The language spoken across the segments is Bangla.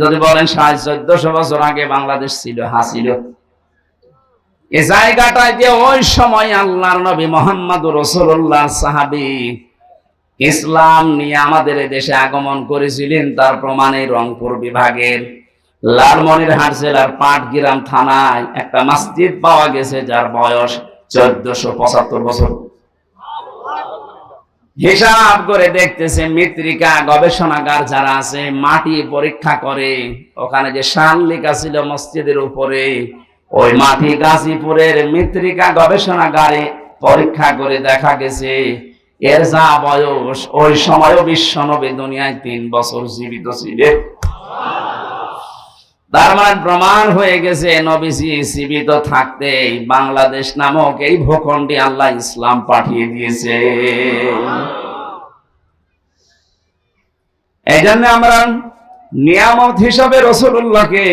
যদি বলেন সাড়ে চোদ্দশো বছর আগে বাংলাদেশ ছিল হাসিল এ জায়গাটায় যে ওই সময় আল্লাহর নবী মোহাম্মদ রসুল্লাহ সাহাবি ইসলাম নিয়ে আমাদের দেশে আগমন করেছিলেন, তার প্রমাণে রংপুর বিভাগের লালমনির লালমনিরহাট জেলার পাটগ্রাম থানায় একটা মসজিদ পাওয়া গেছে, যার বয়স চোদ্দশো পঁচাত্তর বছর। হিসাব করে দেখতেছে মৃত্তিকা গবেষণাগার যারা আছে, মাটি পরীক্ষা করে। ওখানে যে শান ছিল মসজিদের উপরে, ওই মাটি গাজীপুরের মৃত্তিকা গবেষণাগারে পরীক্ষা করে দেখা গেছে, এর যা বয়স, ওই সময়ও বিশ্ব নবী দুনিয়ায় তিন বছর জীবিত ছিলেন। তার মানে প্রমাণ হয়ে গেছে, নবীজি জীবিত থাকতে বাংলাদেশ নামক এই ভূখণ্ডে আল্লাহ ইসলাম পাঠিয়ে দিয়েছে। এই জন্য আমরা নিয়ামত হিসাবে রসুল্লাহকে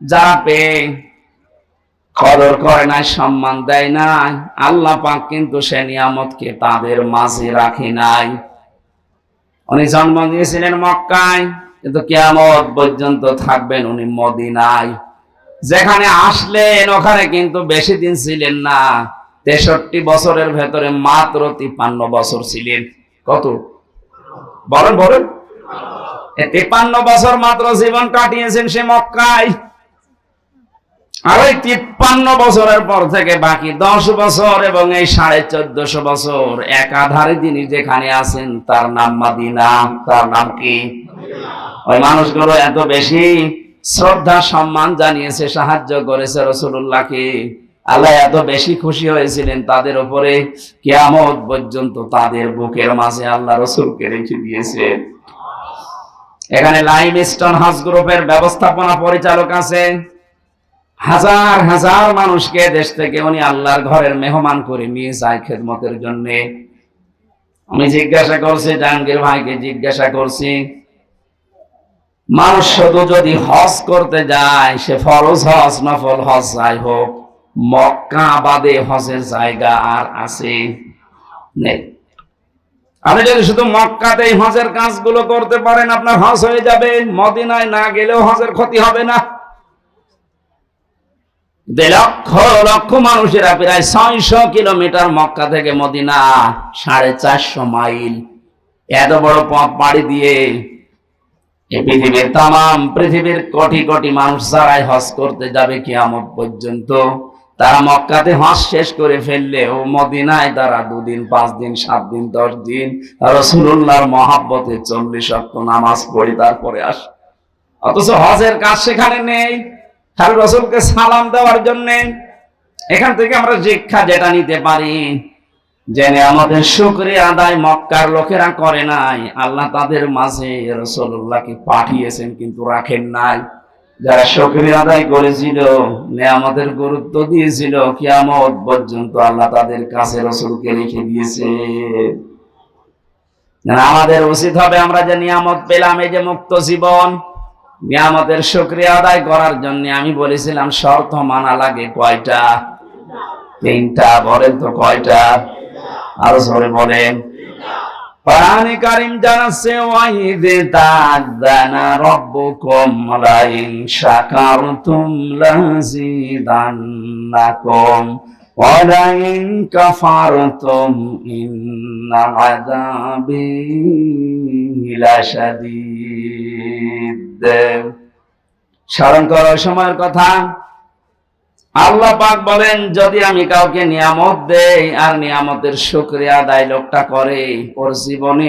যারা পেয়ে কদর করে নাই, সম্মান দেয় নাই, আল্লাহ পাক কিন্তু সে নিয়ামতকে তাদের মাঝে রাখে নাই। উনি জন্ম নিয়েছিলেন মক্কায়। কিন্তু কেয়ামত পর্যন্ত থাকবেন উনি মদিনায়। যেখানে আসলেন, ওখানে কিন্তু বেশি দিন ছিলেন না। তেষট্টি বছরের ভেতরে মাত্র তিপ্পান্ন বছর ছিলেন। কত? বলেন বলেন। তিপ্পান্ন বছর মাত্র জীবন কাটিয়েছেন সে মক্কায়। আর ওই তিপ্পান্ন বছরের পর থেকে বাকি দশ বছর এবং এই সাড়ে চোদ্দশো বছর একাধারে তিনি যেখানে আছেন, তার নাম মাদিনা। তার নাম কি? ওই মানুষগুলো এত বেশি শ্রদ্ধা, সম্মান জানিয়েছে, সাহায্য করেছে রসুল্লাহকে আল্লাহ এত বেশি খুশি হয়েছিলেন তাদের উপরে, কেয়ামত পর্যন্ত তাদের বুকের মাঝে আল্লাহ রসুলকে রেখে দিয়েছে। এখানে লাইম স্টোন হাউস গ্রুপের ব্যবস্থাপনা পরিচালক আছে। হাজার হাজার মানুষকে দেশ থেকে উনি আল্লাহর ঘরের মেহমান করে নিয়ে যায় খেদমতের জন্য। আমি জিজ্ঞাসা করছি, জাহাঙ্গীর ভাইকে জিজ্ঞাসা করছি মানুষ শুধু যদি হজ করতে যায়, সে ফরজ হজ নফল হজ, যাই হোক, মক্কা বাদে হজের জায়গা আর আছে নেই। আপনি যদি শুধু মক্কাতেই হজের কাজগুলো করতে পারেন, আপনার হজ হয়ে যাবে। মদিনায় না গেলেও হজের ক্ষতি হবে না। লক্ষ লক্ষ মানুষেরা প্রায় ছয়শো কিলোমিটার মক্কা থেকে মদিনা সাড়ে চারশো মাইল। এত বড় পথ পাড়ি দিয়ে এই পৃথিবীর তাম পৃথিবীর কোটি কোটি মানুষ যারাই হজ করতে যাবে কিয়ামত পর্যন্ত, তারা মক্কাতে হজ শেষ করে ফেললে ও মদিনায় তারা দুদিন পাঁচ দিন সাত দিন দশ দিন রসুল্লাহর মহাব্বতে চল্লিশ অক্ট নামাজ পড়ি তারপরে আস। অথচ হজের কাজ সেখানে নেই। খালি রসুলকে সালাম দেওয়ার জন্য এখান থেকে আমরা শিক্ষা যেটা নিতে পারি জেনে আমাদের শুক্রিয়া আদায় মক্কার লোকেরা করে নাই। আল্লাহ তাদের মাঝে রসুল্লাহকে পাঠিয়েছেন, কিন্তু রাখেন নাই। যারা শুক্রিয়া আদায় করেছিল আমাদের গুরুত্ব দিয়েছিল, কিয়ামত পর্যন্ত আল্লাহ তাদের কাছে রসুলকে রেখে দিয়েছে। আমাদের উচিত হবে আমরা যে নিয়ামত পেলাম, এই যে মুক্ত জীবন। নিয়ামতের শুক্রিয়া আদায় করার জন্য আমি বলেছিলাম, শর্ত মানা লাগে কয়টা? তিনটা, বলেন তো কয়টা? আরও বলেন। কোরআনে কারীম জানাচ্ছে, ওয়াইদে তাদানা রাব্বুকুম লাইন শাকারতুম লাযিদান্নাকুম ইন্না স্মরণ করো সময়ের কথা। আল্লাহ পাক বলেন, যদি আমি কাউকে নিয়ামত দেই আর নিয়ামতের শুকরিয়া আদায় লোকটা করে, ওর জীবনে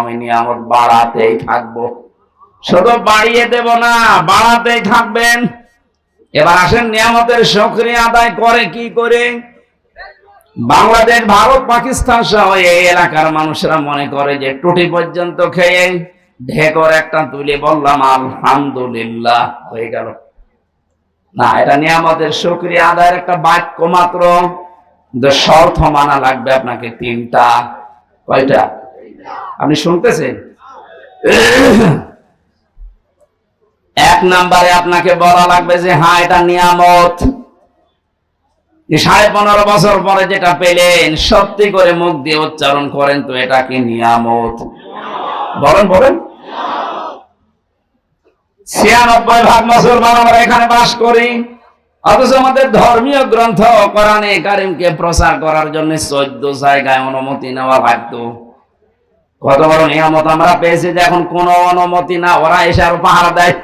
আমি নিয়ামত বাড়াতেই থাকব। শুধু বাড়িয়ে দেব না, বাড়াতেই থাকবেন। এবার আসেন, নিয়ামতের শুকরিয়া আদায় করে কি করে? বাংলাদেশ, ভারত, পাকিস্তান সহ এই এলাকার মানুষরা মনে করে যে টুটি পর্যন্ত খেয়ে ঢেকর একটা তুলে বললাম, আলহামদুলিল্লাহ, হয়ে গেল। না, এটা নিয়ামতের শুক্রিয়া আদায়ের একটা বাক্য মাত্র। শর্ত মানা লাগবে আপনাকে তিনটা। কয়টা? আপনি শুনতেছেন? এক নাম্বারে আপনাকে বলা লাগবে যে হ্যাঁ এটা নিয়ামত। সাড়ে পনেরো বছর পরে যেটা পেলেন, সত্যি করে মুখ দিয়ে উচ্চারণ করেন তো, এটা কি নিয়ামত? বলেন বলেন। ছিয়ানব্বই ভাগ মুসলমান আমরা এখানে বাস করি। অথচ আমাদের ধর্মীয় গ্রন্থ কোরআনে কারিমকে প্রচার করার জন্য চোদ্দ জায়গায় অনুমতি নেওয়া লাগতো কত বড় নিয়ামত আমরা পেয়েছি যে এখন কোনো অনুমতি না, ওরা এসে আরও পাহাড় দেয়।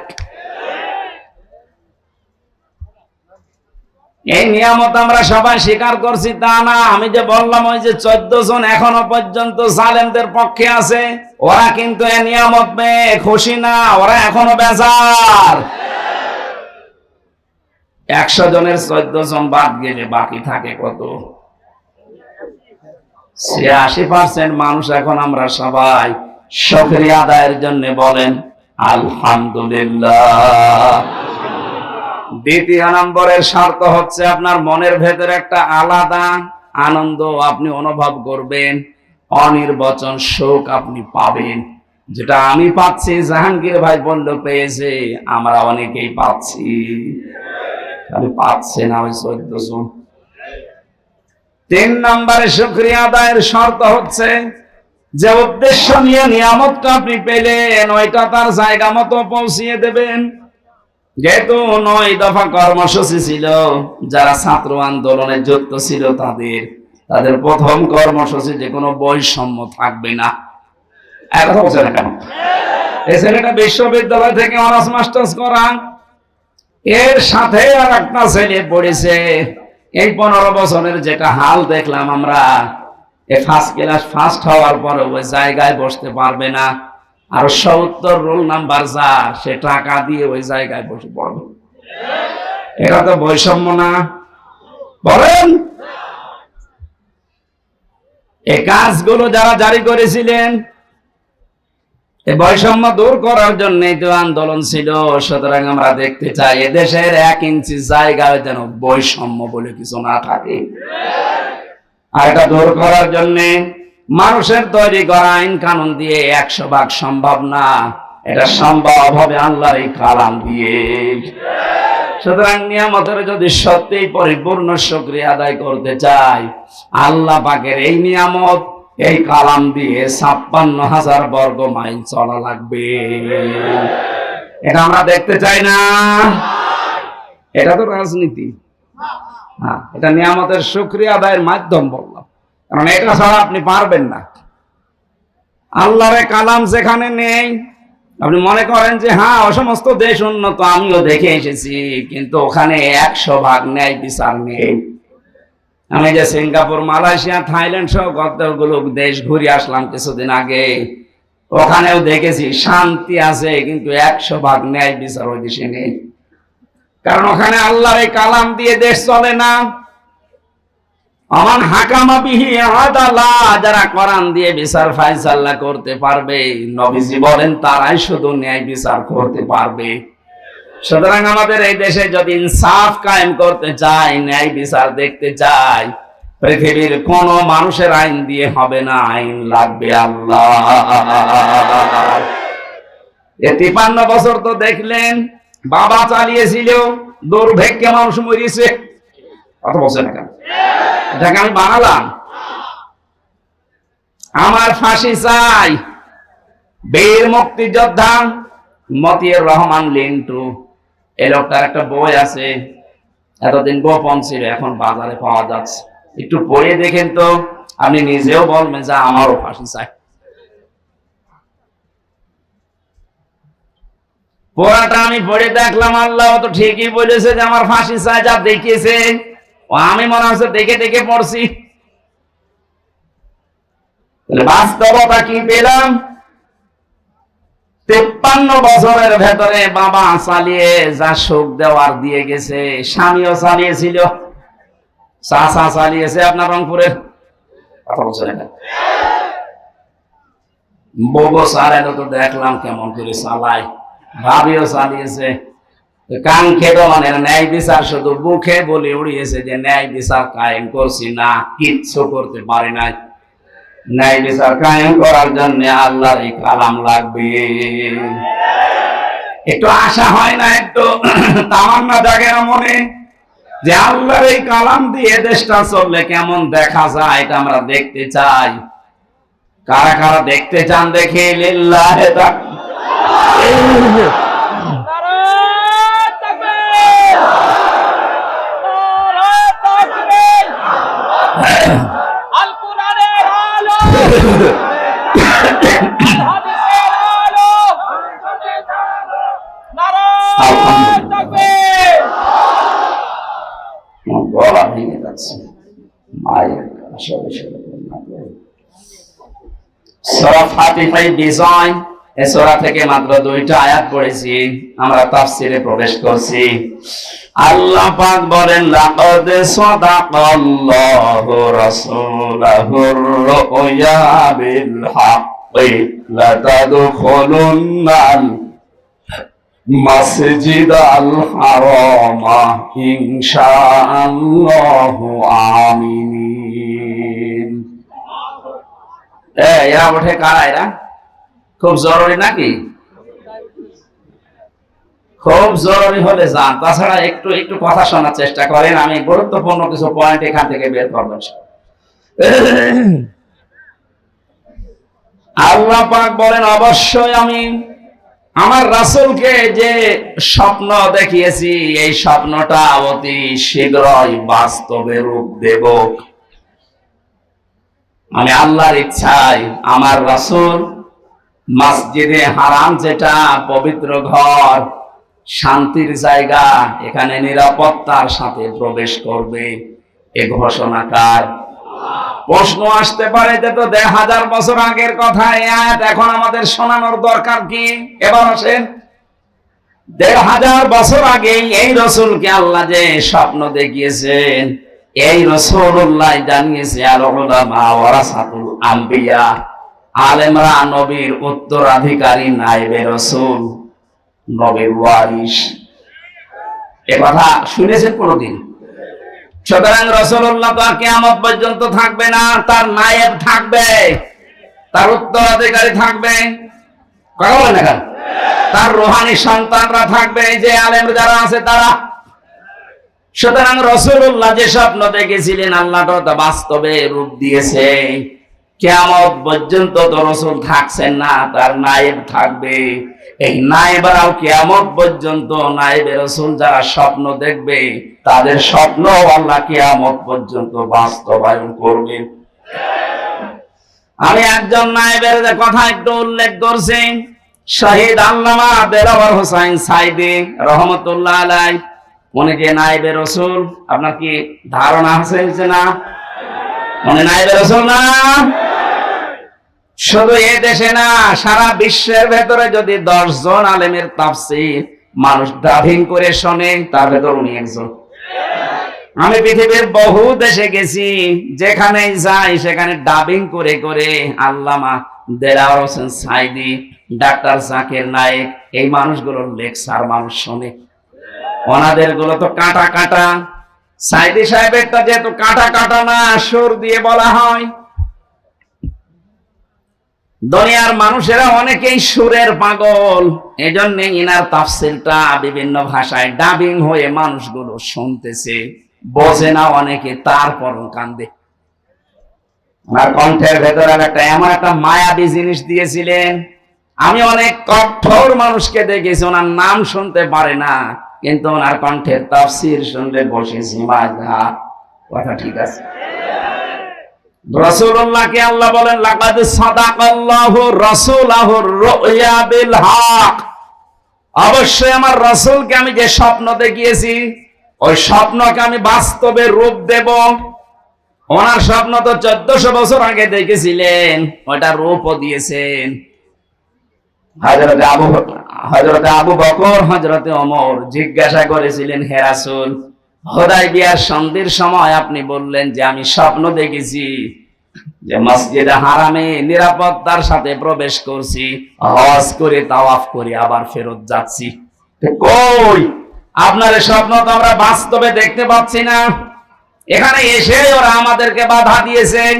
এই নিয়ামত আমরা সবাই স্বীকার করছি, তা না। আমি যে বললাম ওই যে চোদ্দ জন এখনও পর্যন্ত জালেমদের পক্ষে আছে, ওরা কিন্তু এই নিয়ামত পেয়ে খুশি না, ওরা এখনও বেজার। একশো জনের চোদ্দ জন বাদ গেলে বাকি থাকে কত? ছিয়াশি পার্সেন্ট মানুষ এখন আমরা সবাই সক্রিয় আদায়ের জন্য বলেন, আলহামদুলিল্লাহ। দ্বিতীয় নম্বরের শর্ত হচ্ছে আপনার মনের ভেতরে একটা আলাদা আনন্দ আপনি অনুভব করবেন। অনির্বচন শোক আপনি পাবেন। যেটা আমি পাচ্ছি, জাহাঙ্গীর ভাই বলল, পেয়েছে, আমরা অনেকেই পাচ্ছি। খালি পাচ্ছে না ওই চোদ্দ জন। তিন নম্বরে শুক্রিয়া আদায়ের শর্ত হচ্ছে, যে উদ্দেশ্য নিয়ে নিয়ামতটা আপনি পেলেন, ওইটা তার জায়গা মতো পৌঁছিয়ে দেবেন। যেহেতু নয় দফা কর্মসূচি ছিল, যারা ছাত্র আন্দোলনে যুক্ত ছিল তাদের তাদের প্রথম কর্মসূচি যে কোনো বৈষম্য থাকবে না। ছেলেটা বিশ্ববিদ্যালয় থেকে অনার্স মাস্টার্স করা এর সাথে আর একটা ছেলে পড়েছে। এই পনেরো বছরের যেটা হাল দেখলাম আমরা, এ ফার্স্ট ক্লাস ফার্স্ট হওয়ার পরে ওই জায়গায় বসতে পারবে না। আর সত্তর রোল নাম্বার যা সে টাকা দিয়ে ওই জায়গায় বসে পড়বে এটা তো বৈষম্য না। বলেন? এই কাজগুলো যারা জারি করেছিলেন এই বৈষম্য দূর করার জন্য তো আন্দোলন ছিল। সুতরাং আমরা দেখতে চাই, এদেশের এক ইঞ্চি জায়গায় যেন বৈষম্য বলে কিছু না থাকে। আর এটা দূর করার জন্য মানুষের তৈরি করা আইন কানুন দিয়ে একশো ভাগ সম্ভব না। এটা সম্ভব হবে আল্লাহর এই কালাম দিয়ে। সুতরাং নিয়ামতের যদি সত্যিই পরিপূর্ণ সক্রিয় আদায় করতে চাই, আল্লাহ পাকের এই নিয়ামত, এই কালাম দিয়ে ছাপ্পান্ন হাজার বর্গ মাইল চলা লাগবে। এটা আমরা দেখতে চাই না। এটা তো রাজনীতি। হ্যাঁ এটা নিয়ামতের সুক্রিয়া আদায়ের মাধ্যম বললাম। কারণ এটা ছাড়া আপনি পারবেন না। আল্লাহরে কালাম যেখানে নেই, আপনি মনে করেন যে হ্যাঁ ও সমস্ত দেশ উন্নত, আমিও দেখে এসেছি, কিন্তু ওখানে একশো ভাগ ন্যায় বিচার নেই। আমি যে সিঙ্গাপুর, মালয়েশিয়া, থাইল্যান্ড সহ কতগুলো দেশ ঘুরে আসলাম কিছুদিন আগে, ওখানেও দেখেছি শান্তি আছে, কিন্তু একশো ভাগ ন্যায় বিচার ওই দেশে নেই। কারণ ওখানে আল্লাহর কালাম দিয়ে দেশ চলে না। আমান হাকামা বিহি আদালা যারা কোরআন দিয়ে বিচার ফাইসাল্লা করতে পারবে, নবীজি বলেন, তারাই শুধু ন্যায় বিচার করতে পারবে। সুতরাং আমাদের এই দেশে যদি ইনসাফ কায়েম করতে চাই ন্যায় বিচার দেখতে চাই পৃথিবীর কোন মানুষের আইন দিয়ে হবে না, আইন লাগবে আল্লাহ। এ তিপান্ন বছর তো দেখলেন, বাবা চালিয়েছিল, দুর্ভিক্ষে মানুষ মরিয়েছে কত বছর না এটাকে আমি বানালাম আমার ফাঁসি চাই। বীর মুক্তিযোদ্ধা মতিউর রহমান লিন্টু। এই লোকটার একটা বই আছে। এতদিন গোপন ছিল, এখন বাজারে পাওয়া যাচ্ছে। একটু পড়ে দেখেন তো, আপনি নিজেও বলবেন যে আমারও ফাঁসি চাই। পড়াটা আমি পড়ে দেখলাম, আল্লাহ তো ঠিকই বলেছে যে আমার ফাঁসি চাই, যা দেখিয়েছে। আমি মনে হচ্ছে দেখে দেখে পড়ছি। বাস্তবতা কি পেলাম? তেপ্পান্ন বছরের ভেতরে বাবা চালিয়ে যা সুখ দেওয়ার দিয়ে গেছে, স্বামীও চালিয়েছিল। চাষা চালিয়েছে আপনার রংপুরের। বগো সারেন তো দেখলাম কেমন করে চালায়। ভাবিও চালিয়েছে। কান খেদনের ন্যায় বিচার শুধু মুখে বলে উড়িয়েছে যে ন্যায় বিচার কায়েম করছি না, কিচ্ছু করতে পারি নাই। ন্যায় বিচার কায়েম করার জন্য আল্লাহর এই কালাম লাগবে। একটু আশা হয় না, একটু তামান্না জাগে না মনে যে আল্লাহর এই কালাম দিয়ে দেশটা চললে কেমন দেখা যায় এটা আমরা দেখতে চাই। কারা কারা দেখতে চান দেখে লিল্লাহে সোরা ফাতিহাই বিজয় এ থেকে মাত্র দুইটা আয়াত পড়েছি, আমরা তাফসিরে প্রবেশ করছি। আল্লাহ পাক বলেন, লাকাদ সাদাকাল্লাহু রাসূলাহুর রুয়া বিল হাক্কি লাতাদখুলুন্নাল মাসজিদ আল হারামা ইনশাআল্লাহু আমিনিন। এরা ওঠে কারা এরা? খুব জরুরি নাকি? খুব জরুরি হলে যান। তাছাড়া একটু একটু কথা শোনার চেষ্টা করেন। আমি গুরুত্বপূর্ণ কিছু পয়েন্ট এখান থেকে বের করবেন আল্লাহ পাক বলেন, অবশ্যই আমি আমার রাসূলকে যে স্বপ্ন দেখিয়েছি, এই স্বপ্নটা অতি শীঘ্রই বাস্তবে রূপ দেব। আমি আল্লাহর ইচ্ছায় আমার রাসূল মসজিদে হারাম যেটা, পবিত্র ঘর, শান্তির জায়গা, এখানে নিরাপত্তার সাথে প্রবেশ করবে। এ ঘোষণাকার প্রশ্ন আসতে পারে যে তো দেড় হাজার বছর আগের কথা। এখন আমাদের শোনানোর দরকার কি? এবার আসেন। দেড় হাজার বছর আগে এই রসুলকে আল্লাহ যে স্বপ্ন দেখিয়েছেন এই রসুল্লাহ জানিয়েছে আর ওলামা ওয়ারাসাতুল আম্বিয়া। আলেমরা নবীর উত্তরাধিকারী নাইবে রসুল, নবীর ওয়ারিস এ কথা শুনেছেন কোনদিন? সুতরাং রসুল্লাহ তো কেয়ামত পর্যন্ত থাকবে না তার নায়েব থাকবে, তার উত্তরাধিকারী থাকবে। কথা বলেন তার রোহানি সন্তানরা থাকবে যে আলেম যারা আছে তারা সুতরাং রসুল্লাহ যে স্বপ্ন দেখেছিলেন, আল্লাহ তো বাস্তবে রূপ দিয়েছে। কেয়ামত পর্যন্ত তো রসুল থাকছেন না, তার নায়েব থাকবে। এই নায়েবরাও কেয়ামত পর্যন্ত নায়েবে রসুল যারা স্বপ্ন দেখবে, তাদের স্বপ্ন আল্লাহ কেয়ামত পর্যন্ত বাস্তবায়ন করবে। আমি একজন নায়েবের যে কথা একটু উল্লেখ করছি, শহীদ আল্লামা দেলাওয়ার হোসাইন সাইদি রহমতুল্লাহ আলাই উনি নাইবে রসুল? আপনার কি ধারণা আছে না? উনি নাইবে রসুল না? শুধু এ দেশে না, সারা বিশ্বের ভেতরে যদি দশ জন আলেমের তাফসির মানুষ ডাভিং করে শোনে, তার ভেতর উনি একজন। আমি পৃথিবীর বহু দেশে গেছি, যেখানে যাই, সেখানে ডাবিং করে করে আল্লামা দেলাওয়ার হোসেন সাইদি, ডাক্তার জাকির নায়েক, এই মানুষগুলোর লেকচার মানুষ শোনে। ওনাদেরগুলো তো কাটা কাটা। সাইদি সাহেবেরটা যেহেতু কাটা কাটা না, সুর দিয়ে বলা হয়। দুনিয়ার মানুষেরা অনেকেই সুরের পাগল। এজন্য ইনার তাফসিলটা বিভিন্ন ভাষায় ডাবিং হয়ে মানুষগুলো শুনতেছে। বোঝে না অনেকে তারপর কান্দে। ওনার কণ্ঠের ভেতরে একটা এমন একটা মায়াবী জিনিস দিয়েছিলেন। আমি অনেক কঠোর মানুষকে দেখেছি, ওনার নাম শুনতে পারে না। কিন্তু ওনার কণ্ঠের তাফসির শুনলে বসেছি মাজা কথা ঠিক আছে। রাসূলুল্লাহকে আল্লাহ বলেন, লাকাদ সাদাকাল্লাহু রাসূলাহুর রুয়া বিল অবশ্যই আমার রাসূলকে আমি যে স্বপ্ন দেখিয়েছি, ওই স্বপ্নকে আমি বাস্তবে রূপ দেব। ওনার স্বপ্ন তো চোদ্দশো বছর আগে দেখেছিলেন, ওটা রূপও দিয়েছেন। হজরতে আবু আবু বকর অমর জিজ্ঞাসা করেছিলেন সন্ধির সময় আপনি বললেন যে আমি স্বপ্ন দেখেছি যে হারামে নিরাপত্তার সাথে প্রবেশ করছি, হজ করে তাওয়াফ করে আবার ফেরত যাচ্ছি। কই? আপনার স্বপ্ন তো আমরা বাস্তবে দেখতে পাচ্ছি না। এখানে এসে ওরা আমাদেরকে বাধা দিয়েছেন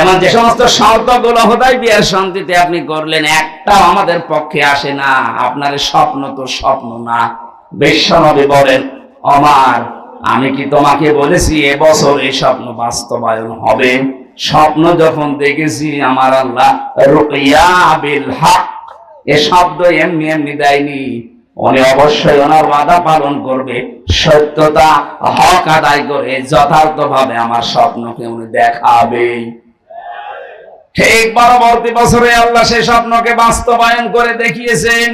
এমন যে সমস্ত শর্তগুলো হোদাই বিয়ার শান্তিতে আপনি করলেন, একটাও আমাদের পক্ষে আসে না। আপনার স্বপ্ন তো স্বপ্ন না। বিশ্বনবী বলেন আমার আমি কি তোমাকে বলেছি এবছর এই স্বপ্ন বাস্তবায়ন হবে? স্বপ্ন যখন দেখেছি, আমার আল্লাহ বিল হক। এ শব্দ এমনি এমনি দেয়নি। উনি অবশ্যই ওনার ওয়াদা পালন করবে। সত্যতা হক আদায় করে যথার্থভাবে আমার স্বপ্নকে উনি দেখাবেই। ঠিক পরবর্তী বছরে আল্লাহ সেই স্বপ্নকে বাস্তবায়ন করে দেখিয়েছেন।